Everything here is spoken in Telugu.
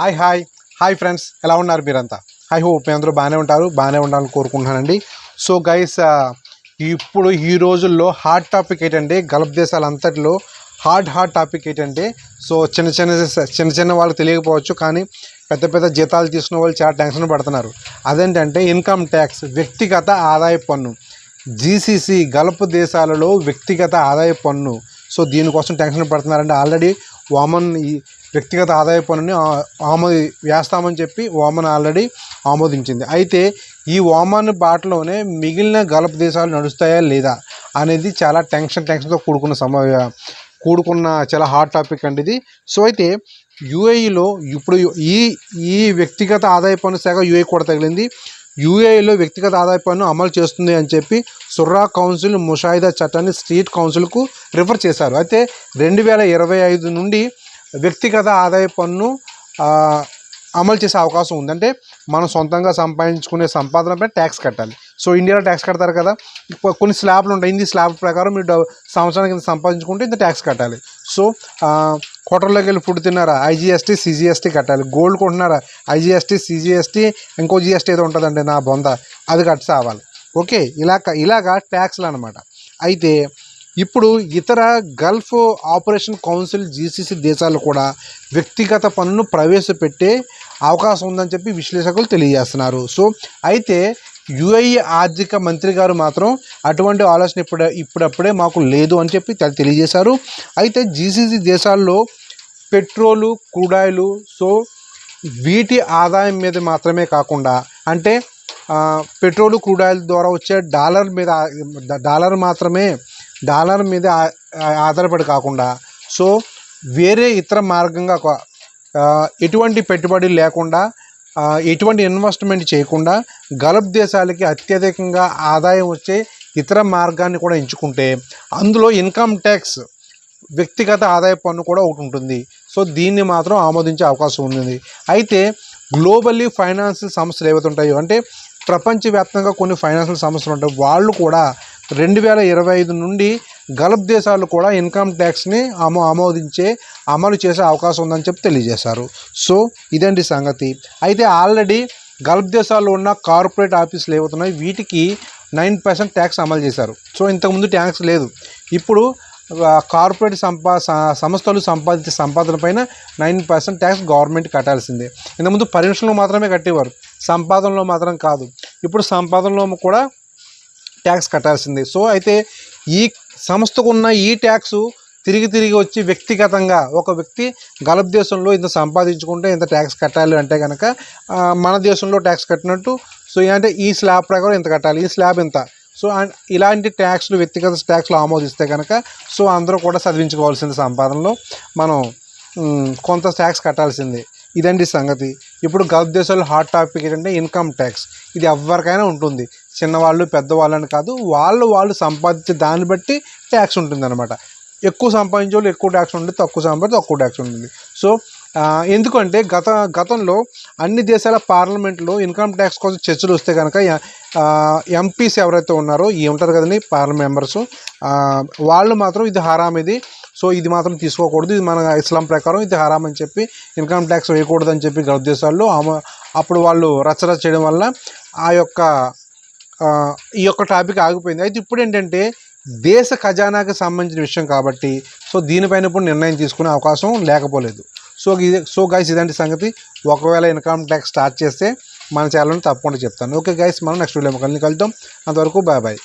Hi hi. Hi friends. ఎలా ఉన్నారు మీరంతా? ఐ హోప్ మీ అందరూ బాగానే ఉంటారు. బాగానే ఉండాలని కోరుకుంటున్నానండి. సో గైస్ ఇప్పుడు ఈ రోజుల్లో హాట్ టాపిక్ ఏంటంటే గల్ఫ్ దేశాలంతటిలో హార్డ్ హార్డ్ టాపిక్ ఏంటంటే సో చిన్న చిన్న చిన్న చిన్న వాళ్ళకి తెలియకపోవచ్చు కానీ పెద్ద పెద్ద జీతాలు తీసుకున్న వాళ్ళు చాలా టెన్షన్ పడుతున్నారు. అదేంటంటే ఇన్కమ్ ట్యాక్స్ వ్యక్తిగత ఆదాయ పన్ను. జీసీసీ గల్ఫ్ దేశాలలో వ్యక్తిగత ఆదాయ పన్ను. సో దీనికోసం టెన్షన్ పడుతున్నారంటే ఆల్రెడీ వామన్ వ్యక్తిగత ఆదాయ పన్నుని ఆమోది వేస్తామని చెప్పి ఓమన్ ఆల్రెడీ ఆమోదించింది. అయితే ఈ ఓమాన్ బాటలోనే మిగిలిన గల్ఫ్ దేశాలు నడుస్తాయా లేదా అనేది చాలా టెన్షన్ టెన్షన్తో కూడుకున్న సమ కూడుకున్న చాలా హాట్ టాపిక్ అండి ఇది. సో అయితే యుఏఈలో ఇప్పుడు ఈ ఈ వ్యక్తిగత ఆదాయ పన్ను శాఖ యుఏ కూడా తగిలింది. యూఏఈలో వ్యక్తిగత ఆదాయ పన్ను అమలు చేస్తుంది అని చెప్పి సుర్రా కౌన్సిల్ ముషాయిదా చట్టాన్ని స్టేట్ కౌన్సిల్కు రిఫర్ చేశారు. అయితే రెండు వేల ఇరవై ఐదు నుండి వ్యక్తిగత ఆదాయ పన్ను అమలు చేసే అవకాశం ఉందంటే మనం సొంతంగా సంపాదించుకునే సంపాదనపై ట్యాక్స్ కట్టాలి. సో ఇండియాలో ట్యాక్స్ కడతారు కదా. కొన్ని స్లాబ్లు ఉంటాయి. ఇంది స్లాబ్ ప్రకారం మీరు సంవత్సరానికి ఇంత సంపాదించుకుంటే ఇంత ట్యాక్స్ కట్టాలి. సో ఆ, హోటల్లోకి వెళ్ళి ఫుడ్ తిన్నారా? ఐజీఎస్టీ సిజిఎస్టీ కట్టాలి. గోల్డ్ కొంటున్నారా? ఐజీఎస్టీ సిజిఎస్టీ ఇంకో జిఎస్టీ ఏదో ఉంటుందండి నా బొంద. అది కట్టి సావాలి. ఓకే ఇలా ఇలాగా ట్యాక్స్లు అనమాట అయితే ఇప్పుడు ఇతర గల్ఫ్ ఆపరేషన్ కౌన్సిల్ జీసీసీ దేశాలు కూడా వ్యక్తిగత పన్నును ప్రవేశపెట్టే అవకాశం ఉందని చెప్పి విశ్లేషకులు తెలియజేస్తున్నారు. సో అయితే యుఐ ఆర్థిక మంత్రి గారు మాత్రం అటువంటి ఆలోచన ఇప్పుడు ఇప్పుడప్పుడే మాకు లేదు అని చెప్పి తెలియజేశారు. అయితే జీసీసీ దేశాల్లో పెట్రోలు క్రూడాయిలు సో వీటి ఆదాయం మీద మాత్రమే కాకుండా అంటే పెట్రోలు క్రూడాయిల ద్వారా వచ్చే డాలర్ మీద డాలర్ మాత్రమే డాలర్ మీద ఆధారపడి కాకుండా సో వేరే ఇతర మార్గంగా ఒక, ఎటువంటి పెట్టుబడి లేకుండా ఎటువంటి ఇన్వెస్ట్మెంట్ చేయకుండా గల్ఫ్ దేశాలకి అత్యధికంగా ఆదాయం వచ్చే ఇతర మార్గాన్ని కూడా ఎంచుకుంటే అందులో ఇన్కమ్ ట్యాక్స్ వ్యక్తిగత ఆదాయ పన్ను కూడా ఒకటి ఉంటుంది. సో దీన్ని మాత్రం ఆమోదించే అవకాశం ఉంది. అయితే గ్లోబల్లీ ఫైనాన్షియల్ సంస్థలు ఏవైతే ఉంటాయో అంటే ప్రపంచవ్యాప్తంగా కొన్ని ఫైనాన్షియల్ సంస్థలు ఉంటాయి. వాళ్ళు కూడా రెండు వేల ఇరవై ఐదు నుండి గల్ఫ్ దేశాలు కూడా ఇన్కమ్ ట్యాక్స్ని ఆమో ఆమోదించే అమలు చేసే అవకాశం ఉందని చెప్పి తెలియజేశారు. సో ఇదండి సంగతి? అయితే ఆల్రెడీ గల్ఫ్ దేశాల్లో ఉన్న కార్పొరేట్ ఆఫీసులు ఏవవుతున్నాయి వీటికి నైన్ పర్సెంట్ ట్యాక్స్ అమలు చేశారు. సో ఇంతకుముందు ట్యాక్స్ లేదు. ఇప్పుడు కార్పొరేట్ సంపా సంస్థలు సంపాదించే సంపాదన పైన నైన్ పర్సెంట్ ట్యాక్స్ గవర్నమెంట్ కట్టాల్సిందే. ఇంతకుముందు పరిమిషన్లో మాత్రమే కట్టేవారు. సంపాదనలో మాత్రం కాదు. ఇప్పుడు సంపాదనలో కూడా ట్యాక్స్ కట్టాల్సిందే. సో అయితే ఈ సంస్థకు ఉన్న ఈ ట్యాక్స్ తిరిగి తిరిగి వచ్చి వ్యక్తిగతంగా ఒక వ్యక్తి గల్ఫ్ దేశంలో ఇంత సంపాదించుకుంటే ఇంత ట్యాక్స్ కట్టాలి అంటే కనుక మన దేశంలో ట్యాక్స్ కట్టినట్టు. సో అంటే ఈ స్లాబ్ ప్రకారం ఇంత కట్టాలి ఈ స్లాబ్ ఇంత. సో ఇలాంటి ట్యాక్స్లు వ్యక్తిగత ట్యాక్స్లు ఆమోదిస్తే కనుక సో అందరూ కూడా చదివించుకోవాల్సింది సంపాదనలో. మనం కొంత ట్యాక్స్ కట్టాల్సిందే. ఇదండి సంగతి. ఇప్పుడు గల్ఫ్ దేశాల్లో హాట్ టాపిక్ ఏంటంటే ఇన్కమ్ ట్యాక్స్. ఇది ఎవరికైనా ఉంటుంది. చిన్నవాళ్ళు పెద్దవాళ్ళని కాదు వాళ్ళు వాళ్ళు సంపాదించే దాన్ని బట్టి ట్యాక్స్ ఉంటుంది అనమాట ఎక్కువ సంపాదించే వాళ్ళు ఎక్కువ ట్యాక్స్ ఉంటుంది తక్కువ సంపాదించే తక్కువ ట్యాక్స్ ఉంటుంది. సో ఎందుకంటే గత గతంలో అన్ని దేశాల పార్లమెంట్లో ఇన్కమ్ ట్యాక్స్ కోసం చర్చలు వస్తే కనుక ఎంపీస్ ఎవరైతే ఉన్నారో ఈ ఉంటారు కదండి పార్లమెంట్ మెంబర్స్ వాళ్ళు మాత్రం ఇది హరామ్ ఇది సో ఇది మాత్రం తీసుకోకూడదు. ఇది మన ఇస్లాం ప్రకారం ఇది హరామ్ అని చెప్పి ఇన్కమ్ ట్యాక్స్ వేయకూడదు అని చెప్పి గల్ఫ్ దేశాల్లో అప్పుడు వాళ్ళు రచ్చరచ్చ చేయడం వల్ల ఆ యొక్క ఈ యొక్క టాపిక్ ఆగిపోయింది. అయితే ఇప్పుడు ఏంటంటే దేశ ఖజానాకి సంబంధించిన విషయం కాబట్టి సో దీనిపైన ఇప్పుడు నిర్ణయం తీసుకునే అవకాశం లేకపోలేదు. సో ఇది సో గైస్ ఇదంటి సంగతి. ఒకవేళ ఇన్కమ్ ట్యాక్స్ స్టార్ట్ చేస్తే మన ఛానల్ని తప్పకుండా చెప్తాను. ఓకే గైస్ మనం నెక్స్ట్ వీడియో కలిసి కలుద్దాం. అంతవరకు బాయ్ బాయ్